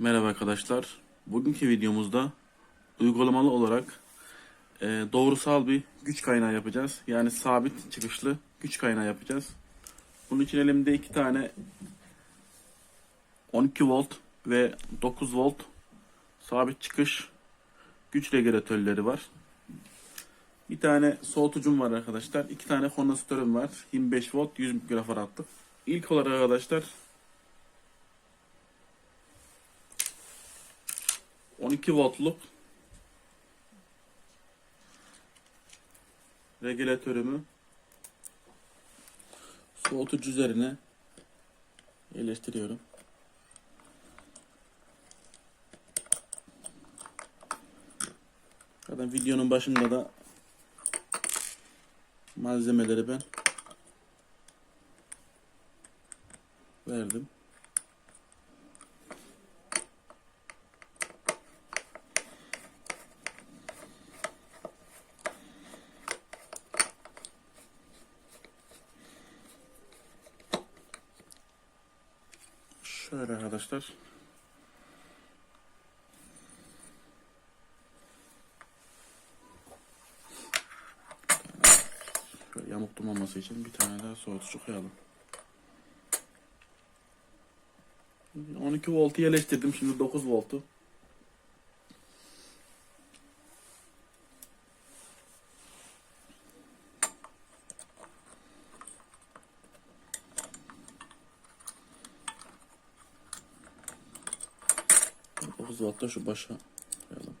Merhaba arkadaşlar. Bugünkü videomuzda uygulamalı olarak e, doğrusal bir güç kaynağı yapacağız. Yani sabit çıkışlı güç kaynağı yapacağız. Bunun için elimde iki tane 12 volt ve 9 volt sabit çıkış güç regülatörleri var. Bir tane soğutucum var arkadaşlar. İki tane kondansatörüm var. 25 volt 100 mikrofaradlık. İlk olarak arkadaşlar 12 voltluk regülatörümü soğutucu üzerine yerleştiriyorum. Zaten videonun başında da malzemeleri ben verdim. Şöyle arkadaşlar. Şöyle yamuk durmaması için bir tane daha soğutucu koyalım. 12 voltu yerleştirdim. Şimdi 9 voltu. Dokuz voltta şu başa koyalım.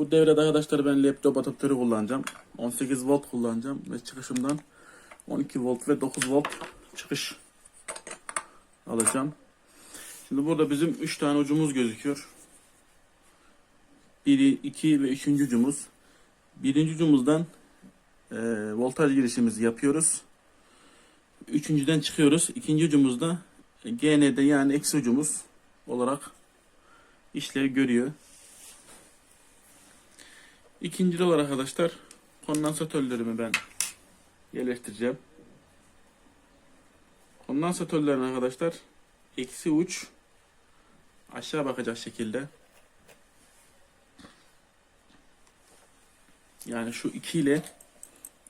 Bu devrede arkadaşlar ben laptop adaptörü kullanacağım. 18 volt kullanacağım ve çıkışımdan 12 volt ve 9 volt çıkış alacağım. Şimdi burada bizim 3 tane ucumuz gözüküyor. Biri, 2 ve 3. ucumuz. Birinci ucumuzdan e, voltaj girişimizi yapıyoruz. Üçüncüden çıkıyoruz. İkinci ucumuzda e, GND yani eksi ucumuz olarak işlev görüyor. İkinci olarak arkadaşlar kondansatörlerimi ben yerleştireceğim. Kondansatörlerin arkadaşlar eksi uç aşağı bakacak şekilde yani şu 2 ile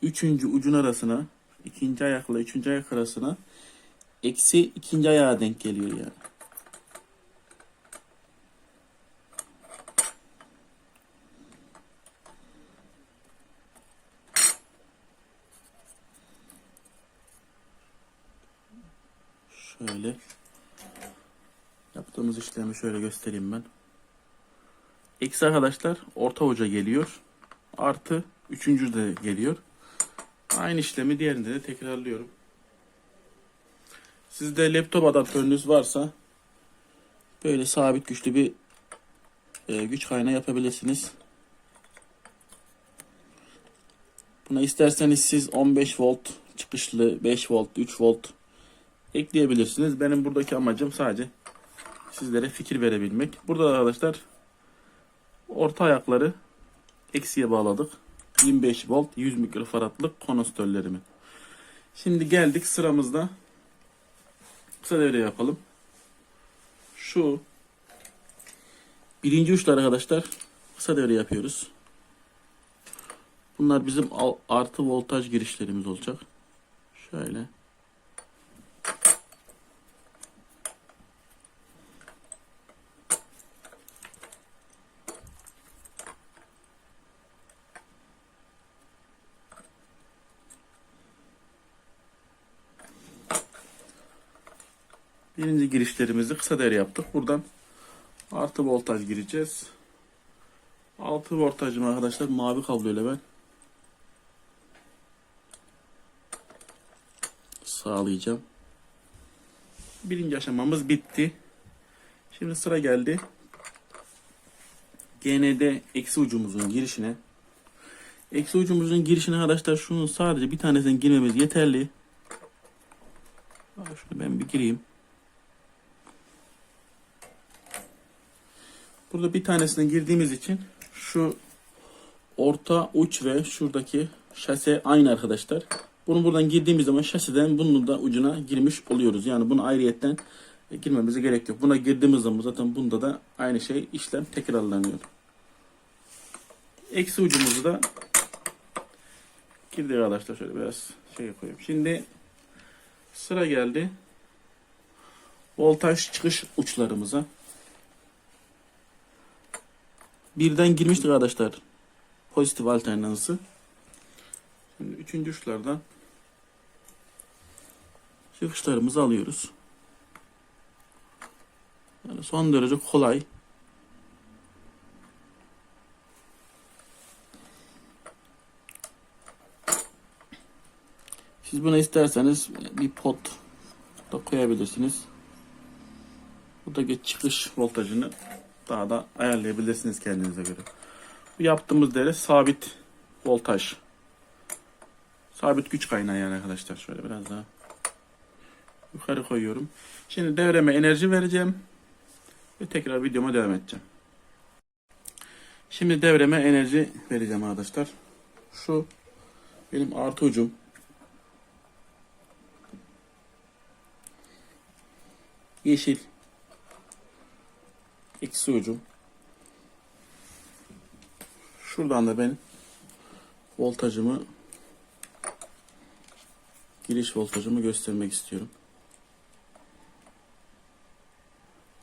üçüncü ucun arasına ikinci ayakla üçüncü ayak arasına eksi ikinci ayağa denk geliyor yani. Şöyle yaptığımız işlemi şöyle göstereyim ben. Eksi arkadaşlar orta uca geliyor. Artı üçüncü de geliyor. Aynı işlemi diğerinde de tekrarlıyorum. Sizde laptop adaptörünüz varsa böyle sabit güçlü bir e, güç kaynağı yapabilirsiniz. Buna isterseniz siz 15 volt çıkışlı 5 volt 3 volt ekleyebilirsiniz. Benim buradaki amacım sadece sizlere fikir verebilmek. Burada da arkadaşlar orta ayakları eksiye bağladık. 25 volt 100 mikrofaradlık konostörlerimi. Şimdi geldik sıramızda kısa devre yapalım. Şu birinci uçlar arkadaşlar kısa devre yapıyoruz. Bunlar bizim artı voltaj girişlerimiz olacak. Şöyle. Birinci girişlerimizi kısa devre yaptık. Buradan artı voltaj gireceğiz. Altı voltajımı arkadaşlar mavi kabloyla ben sağlayacağım. Birinci aşamamız bitti. Şimdi sıra geldi. GND eksi ucumuzun girişine Eksi ucumuzun girişine arkadaşlar şunun sadece bir tanesini girmemiz yeterli. Şunu ben bir gireyim. Burada bir tanesini girdiğimiz için şu orta uç ve şuradaki şase aynı arkadaşlar. Bunu buradan girdiğimiz zaman şaseden bunun da ucuna girmiş oluyoruz. Yani bunu ayrıyetten e, girmemize gerek yok. Buna girdiğimiz zaman zaten bunda da aynı şey işlem tekrarlanıyor. Eksi ucumuzu da girdik arkadaşlar şöyle biraz şey koyayım. Şimdi sıra geldi voltaj çıkış uçlarımıza. Birden girmiştik arkadaşlar. Pozitif alternansı. Şimdi üçüncü uçlardan çıkışlarımızı alıyoruz. Yani son derece kolay. Siz buna isterseniz bir pot da koyabilirsiniz. Buradaki çıkış voltajını daha da ayarlayabilirsiniz kendinize göre. Bu yaptığımız değer sabit voltaj. Sabit güç kaynağı yani arkadaşlar. Şöyle biraz daha yukarı koyuyorum. Şimdi devreme enerji vereceğim. Ve tekrar videoma devam edeceğim. Şimdi devreme enerji vereceğim arkadaşlar. Şu benim artı ucum. Yeşil. Eksi ucum. Şuradan da ben voltajımı giriş voltajımı göstermek istiyorum.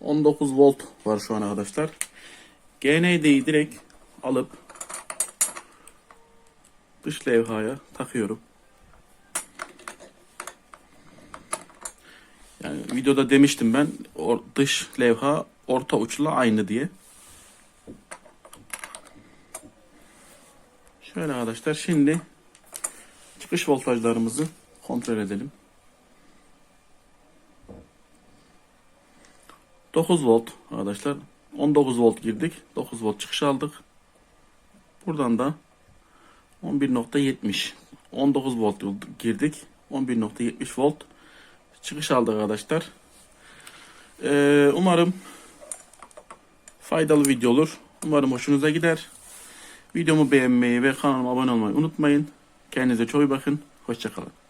19 volt var şu an arkadaşlar. GND'yi direkt alıp dış levhaya takıyorum. Yani videoda demiştim ben dış levha orta uçla aynı diye. Şöyle arkadaşlar şimdi çıkış voltajlarımızı kontrol edelim. 9 volt arkadaşlar. 19 volt girdik. 9 volt çıkış aldık. Buradan da 11.70 19 volt girdik. 11.70 volt çıkış aldık arkadaşlar. Ee, umarım faydalı video olur. Umarım hoşunuza gider. Videomu beğenmeyi ve kanalıma abone olmayı unutmayın. Kendinize çok iyi bakın. Hoşçakalın.